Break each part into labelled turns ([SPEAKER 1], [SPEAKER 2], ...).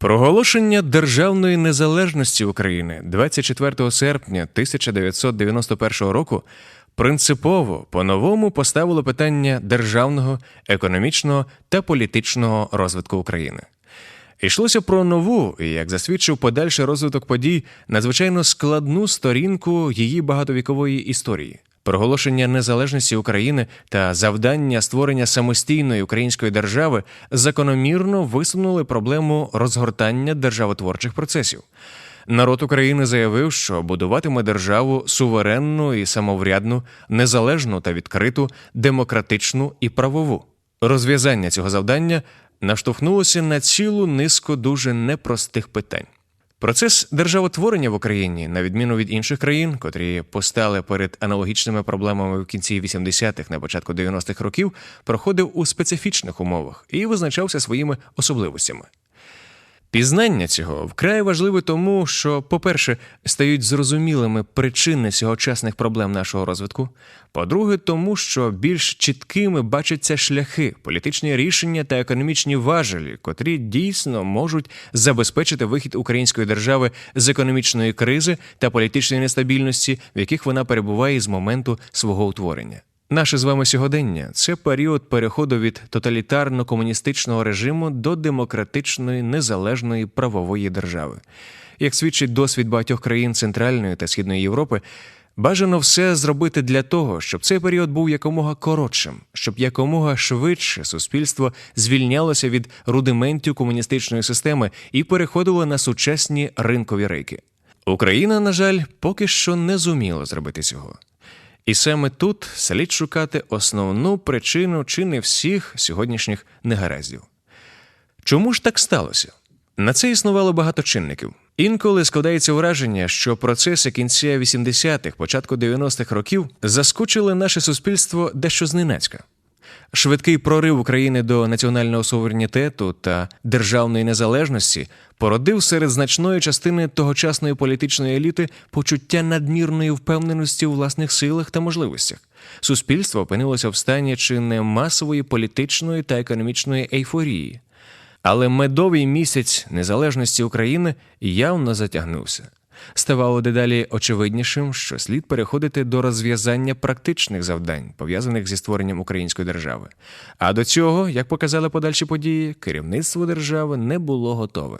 [SPEAKER 1] Проголошення державної незалежності України 24 серпня 1991 року принципово по-новому поставило питання державного, економічного та політичного розвитку України. Йшлося про нову, і як засвідчив подальший розвиток подій, надзвичайно складну сторінку її багатовікової історії. Проголошення незалежності України та завдання створення самостійної української держави закономірно висунули проблему розгортання державотворчих процесів. Народ України заявив, що будуватиме державу суверенну і самоврядну, незалежну та відкриту, демократичну і правову. Розв'язання цього завдання наштовхнулося на цілу низку дуже непростих питань. Процес державотворення в Україні, на відміну від інших країн, котрі постали перед аналогічними проблемами в кінці 80-х, на початку 90-х років, проходив у специфічних умовах і визначався своїми особливостями. Пізнання цього вкрай важливе тому, що, по-перше, стають зрозумілими причини сьогочасних проблем нашого розвитку. По-друге, тому що більш чіткими бачаться шляхи, політичні рішення та економічні важелі, котрі дійсно можуть забезпечити вихід української держави з економічної кризи та політичної нестабільності, в яких вона перебуває з моменту свого утворення. Наше з вами сьогодення це період переходу від тоталітарно-комуністичного режиму до демократичної незалежної правової держави. Як свідчить досвід багатьох країн Центральної та Східної Європи, бажано все зробити для того, щоб цей період був якомога коротшим, щоб якомога швидше суспільство звільнялося від рудиментів комуністичної системи і переходило на сучасні ринкові рейки. Україна, на жаль, поки що не зуміла зробити цього. І саме тут слід шукати основну причину чи не всіх сьогоднішніх негараздів. Чому ж так сталося? На це існувало багато чинників. Інколи складається враження, що процеси кінця 80-х, початку 90-х років заскочили наше суспільство дещо зненацька. Швидкий прорив України до національного суверенітету та державної незалежності породив серед значної частини тогочасної політичної еліти почуття надмірної впевненості у власних силах та можливостях. Суспільство опинилося в стані чи не масової політичної та економічної ейфорії. Але медовий місяць незалежності України явно затягнувся. Ставало дедалі очевиднішим, що слід переходити до розв'язання практичних завдань, пов'язаних зі створенням української держави. А до цього, як показали подальші події, керівництво держави не було готове.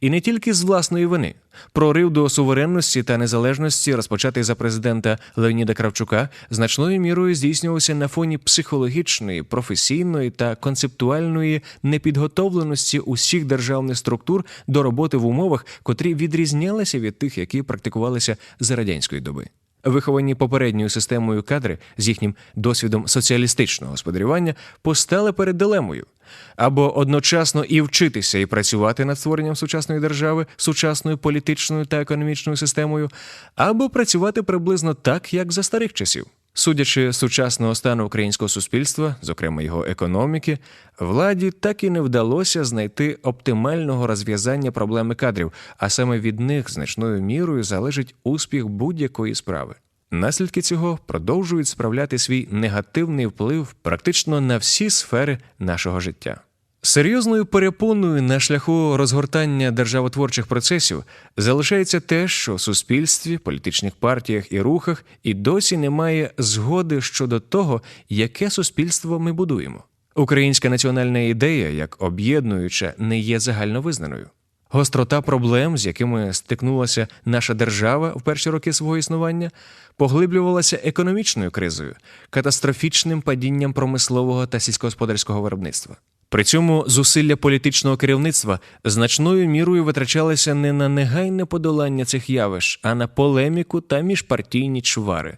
[SPEAKER 1] І не тільки з власної вини. Прорив до суверенності та незалежності, розпочатий за президента Леоніда Кравчука, значною мірою здійснювався на фоні психологічної, професійної та концептуальної непідготовленості усіх державних структур до роботи в умовах, котрі відрізнялися від тих, які практикувалися за радянської доби. Виховані попередньою системою кадри з їхнім досвідом соціалістичного господарювання постали перед дилемою або одночасно і вчитися і працювати над створенням сучасної держави, сучасною політичною та економічною системою, або працювати приблизно так, як за старих часів. Судячи з сучасного стану українського суспільства, зокрема його економіки, владі так і не вдалося знайти оптимального розв'язання проблеми кадрів, а саме від них значною мірою залежить успіх будь-якої справи. Наслідки цього продовжують справляти свій негативний вплив практично на всі сфери нашого життя. Серйозною перепоною на шляху розгортання державотворчих процесів залишається те, що в суспільстві, політичних партіях і рухах і досі немає згоди щодо того, яке суспільство ми будуємо. Українська національна ідея, як об'єднуюча, не є загальновизнаною. Гострота проблем, з якими стикнулася наша держава в перші роки свого існування, поглиблювалася економічною кризою, катастрофічним падінням промислового та сільськогосподарського виробництва. При цьому зусилля політичного керівництва значною мірою витрачалися не на негайне подолання цих явищ, а на полеміку та міжпартійні чвари.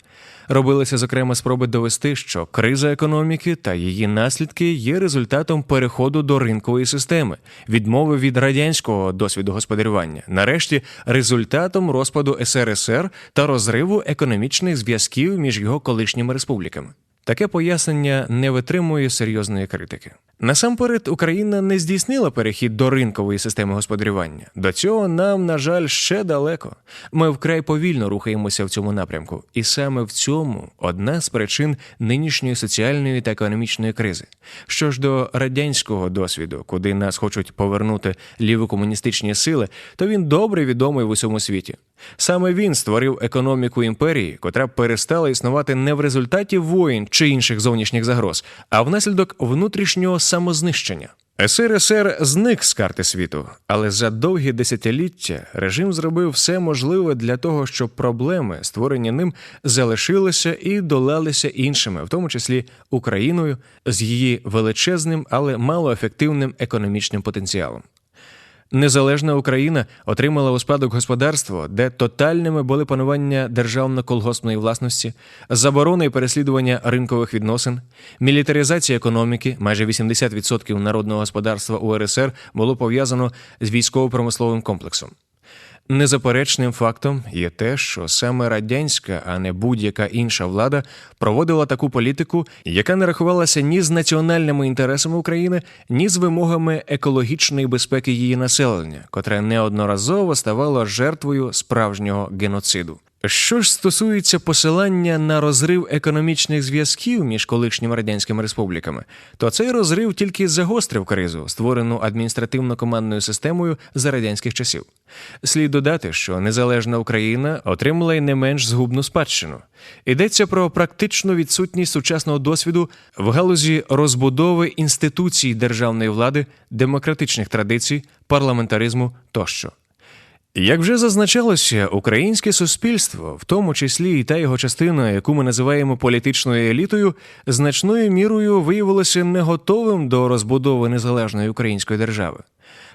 [SPEAKER 1] Робилися зокрема спроби довести, що криза економіки та її наслідки є результатом переходу до ринкової системи, відмови від радянського досвіду господарювання, нарешті результатом розпаду СРСР та розриву економічних зв'язків між його колишніми республіками. Таке пояснення не витримує серйозної критики. Насамперед, Україна не здійснила перехід до ринкової системи господарювання. До цього нам, на жаль, ще далеко. Ми вкрай повільно рухаємося в цьому напрямку, і саме в цьому одна з причин нинішньої соціальної та економічної кризи. Що ж до радянського досвіду, куди нас хочуть повернути лівокомуністичні сили, то він добре відомий в усьому світі. Саме він створив економіку імперії, котра перестала існувати не в результаті воїн чи інших зовнішніх загроз, а внаслідок внутрішнього самознищення. СРСР зник з карти світу, але за довгі десятиліття режим зробив все можливе для того, щоб проблеми, створені ним, залишилися і долалися іншими, в тому числі Україною, з її величезним, але малоефективним економічним потенціалом. Незалежна Україна отримала у спадок господарство, де тотальними були панування державно-колгоспної власності, заборони і переслідування ринкових відносин, мілітаризація економіки, майже 80% народного господарства УРСР було пов'язано з військово-промисловим комплексом. Незаперечним фактом є те, що саме радянська, а не будь-яка інша влада проводила таку політику, яка не рахувалася ні з національними інтересами України, ні з вимогами екологічної безпеки її населення, котре неодноразово ставало жертвою справжнього геноциду. Що ж стосується посилання на розрив економічних зв'язків між колишніми радянськими республіками, то цей розрив тільки загострив кризу, створену адміністративно-командною системою за радянських часів. Слід додати, що незалежна Україна отримала й не менш згубну спадщину. Йдеться про практичну відсутність сучасного досвіду в галузі розбудови інституцій державної влади, демократичних традицій, парламентаризму тощо. Як вже зазначалося, українське суспільство, в тому числі і та його частина, яку ми називаємо політичною елітою, значною мірою виявилося не готовим до розбудови незалежної української держави.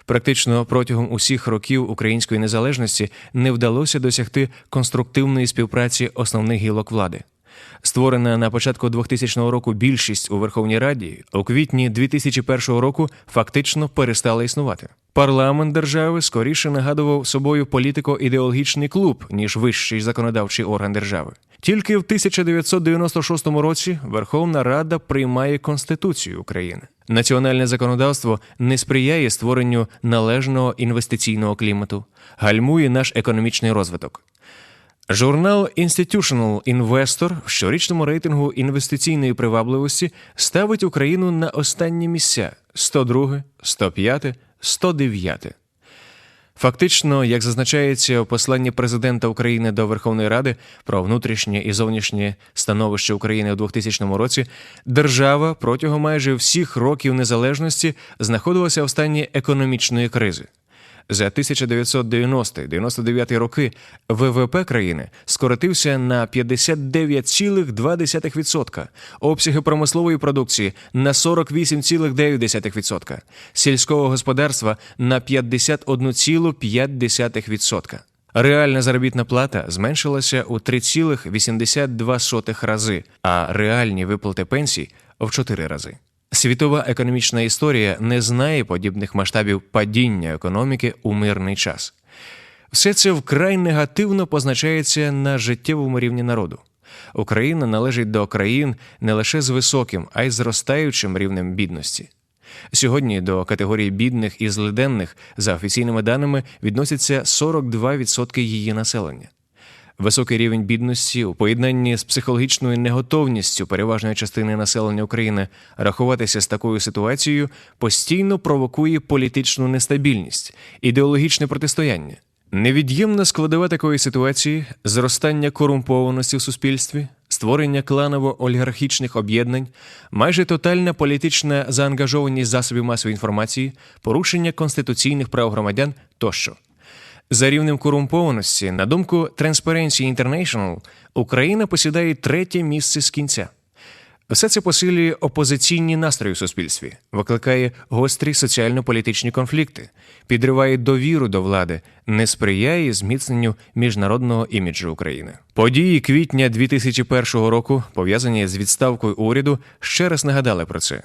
[SPEAKER 1] Практично протягом усіх років української незалежності не вдалося досягти конструктивної співпраці основних гілок влади. Створена на початку 2000 року більшість у Верховній Раді у квітні 2001 року фактично перестала існувати. Парламент держави скоріше нагадував собою політико-ідеологічний клуб ніж вищий законодавчий орган держави. Тільки в 1996 році Верховна Рада приймає Конституцію України. Національне законодавство не сприяє створенню належного інвестиційного клімату, гальмує наш економічний розвиток. Журнал Institutional Investor в щорічному рейтингу інвестиційної привабливості ставить Україну на останні місця 102, 105, 109. Фактично, як зазначається у посланні президента України до Верховної Ради про внутрішнє і зовнішнє становище України у 2000 році, держава протягом майже всіх років незалежності знаходилася в стані економічної кризи. За 1990-99 роки ВВП країни скоротився на 59,2%, обсяги промислової продукції на 48,9%, сільського господарства на 51,5%. Реальна заробітна плата зменшилася у 3,82 рази, а реальні виплати пенсій в 4 рази. Світова економічна історія не знає подібних масштабів падіння економіки у мирний час. Все це вкрай негативно позначається на життєвому рівні народу. Україна належить до країн не лише з високим, а й зростаючим рівнем бідності. Сьогодні до категорії бідних і злиденних, за офіційними даними, відносяться 42% її населення. Високий рівень бідності у поєднанні з психологічною неготовністю переважної частини населення України рахуватися з такою ситуацією постійно провокує політичну нестабільність, ідеологічне протистояння. Невід'ємна складова такої ситуації зростання корумпованості в суспільстві, створення кланово-олігархічних об'єднань, майже тотальна політична заангажованість засобів масової інформації, порушення конституційних прав громадян тощо. За рівнем корумпованості, на думку Transparency International, Україна посідає третє місце з кінця. Все це посилює опозиційні настрої в суспільстві, викликає гострі соціально-політичні конфлікти, підриває довіру до влади, не сприяє зміцненню міжнародного іміджу України. Події квітня 2001 року, пов'язані з відставкою уряду, ще раз нагадали про це.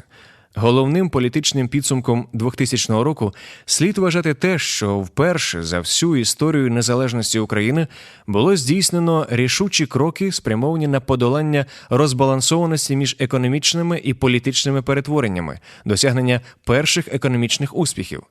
[SPEAKER 1] Головним політичним підсумком 2000 року слід вважати те, що вперше за всю історію незалежності України було здійснено рішучі кроки, спрямовані на подолання розбалансованості між економічними і політичними перетвореннями, досягнення перших економічних успіхів.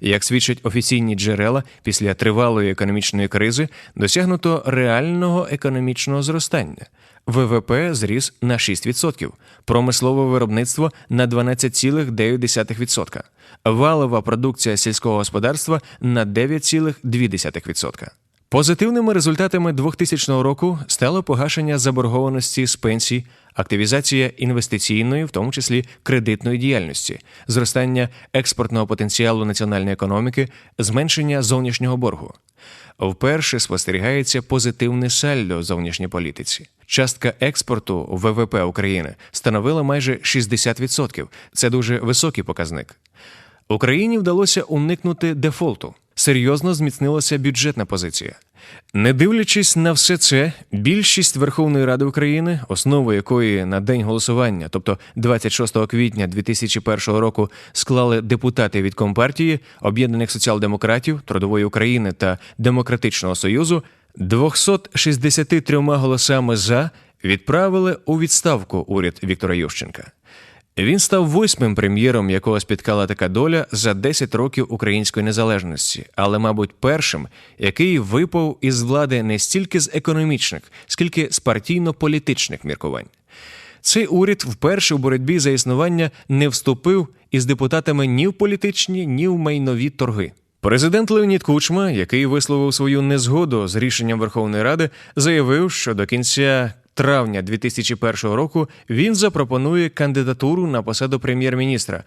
[SPEAKER 1] Як свідчать офіційні джерела, після тривалої економічної кризи досягнуто реального економічного зростання. ВВП зріс на 6%, промислове виробництво на 12,9%, валова продукція сільського господарства на 9,2%. Позитивними результатами 2000 року стало погашення заборгованості з пенсій, активізація інвестиційної, в тому числі кредитної діяльності, зростання експортного потенціалу національної економіки, зменшення зовнішнього боргу. Вперше спостерігається позитивне сальдо в зовнішній політиці. Частка експорту ВВП України становила майже 60%. Це дуже високий показник. Україні вдалося уникнути дефолту. Серйозно зміцнилася бюджетна позиція. Не дивлячись на все це, більшість Верховної Ради України, основу якої на день голосування, тобто 26 квітня 2001 року, склали депутати від Компартії, об'єднаних соціал-демократів, Трудової України та Демократичного Союзу, 263 голосами за відправили у відставку уряд Віктора Ющенка. Він став восьмим прем'єром, якого спіткала така доля за 10 років української незалежності, але, мабуть, першим, який випав із влади не стільки з економічних, скільки з партійно-політичних міркувань. Цей уряд вперше у боротьбі за існування не вступив із депутатами ні в політичні, ні в майнові торги. Президент Леонід Кучма, який висловив свою незгоду з рішенням Верховної Ради, заявив, що до кінця травня 2001 року він запропонує кандидатуру на посаду прем'єр-міністра.